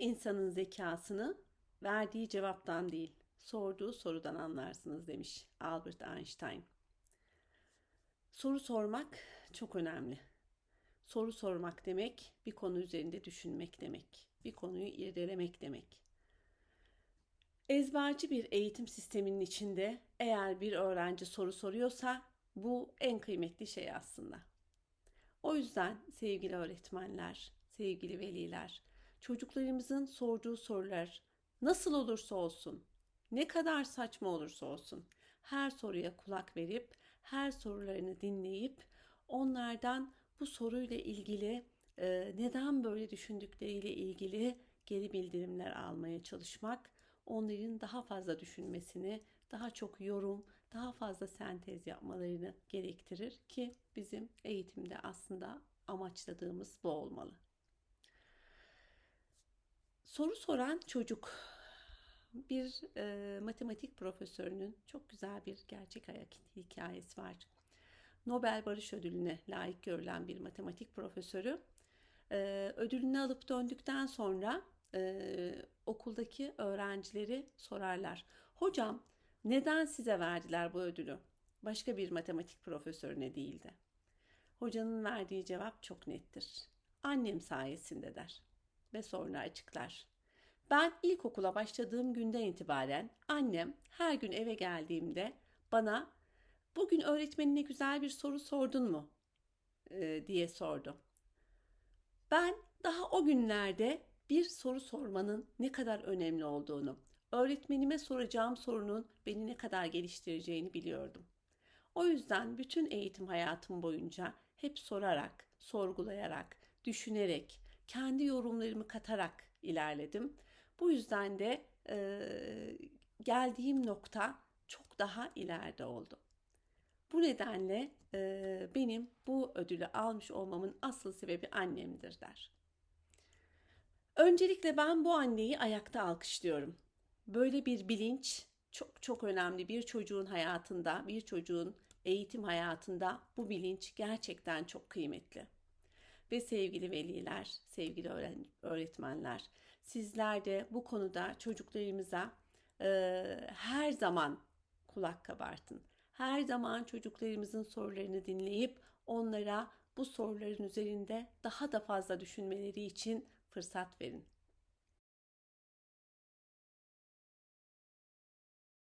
insanın zekasını verdiği cevaptan değil, sorduğu sorudan anlarsınız demiş Albert Einstein. Soru sormak çok önemli. Soru sormak demek bir konu üzerinde düşünmek demek. Bir konuyu irdelemek demek. Ezberci bir eğitim sisteminin içinde eğer bir öğrenci soru soruyorsa bu en kıymetli şey aslında. O yüzden sevgili öğretmenler, sevgili veliler, çocuklarımızın sorduğu sorular nasıl olursa olsun, ne kadar saçma olursa olsun her soruya kulak verip her sorularını dinleyip onlardan bu soruyla ilgili e, neden böyle düşündükleriyle ilgili geri bildirimler almaya çalışmak onların daha fazla düşünmesini, daha çok yorum, daha fazla sentez yapmalarını gerektirir ki bizim eğitimde aslında amaçladığımız bu olmalı. Soru soran çocuk bir e, matematik profesörünün çok güzel bir gerçek hayat hikayesi var. Nobel Barış Ödülü'ne layık görülen bir matematik profesörü e, ödülünü alıp döndükten sonra e, okuldaki öğrencileri sorarlar. Hocam neden size verdiler bu ödülü? Başka bir matematik profesörüne değildi. Hocanın verdiği cevap çok nettir. Annem sayesinde der ve sonra açıklar. Ben ilkokula başladığım günden itibaren annem her gün eve geldiğimde bana bugün öğretmenine güzel bir soru sordun mu diye sordu. Ben daha o günlerde bir soru sormanın ne kadar önemli olduğunu, öğretmenime soracağım sorunun beni ne kadar geliştireceğini biliyordum. O yüzden bütün eğitim hayatım boyunca hep sorarak, sorgulayarak, düşünerek, kendi yorumlarımı katarak ilerledim. Bu yüzden de e, geldiğim nokta çok daha ileride oldu. Bu nedenle e, benim bu ödülü almış olmamın asıl sebebi annemdir der. Öncelikle ben bu anneyi ayakta alkışlıyorum. Böyle bir bilinç çok çok önemli bir çocuğun hayatında, bir çocuğun eğitim hayatında bu bilinç gerçekten çok kıymetli. Ve sevgili veliler, sevgili öğretmenler, sizler de bu konuda çocuklarımıza e, her zaman kulak kabartın. Her zaman çocuklarımızın sorularını dinleyip onlara bu soruların üzerinde daha da fazla düşünmeleri için fırsat verin.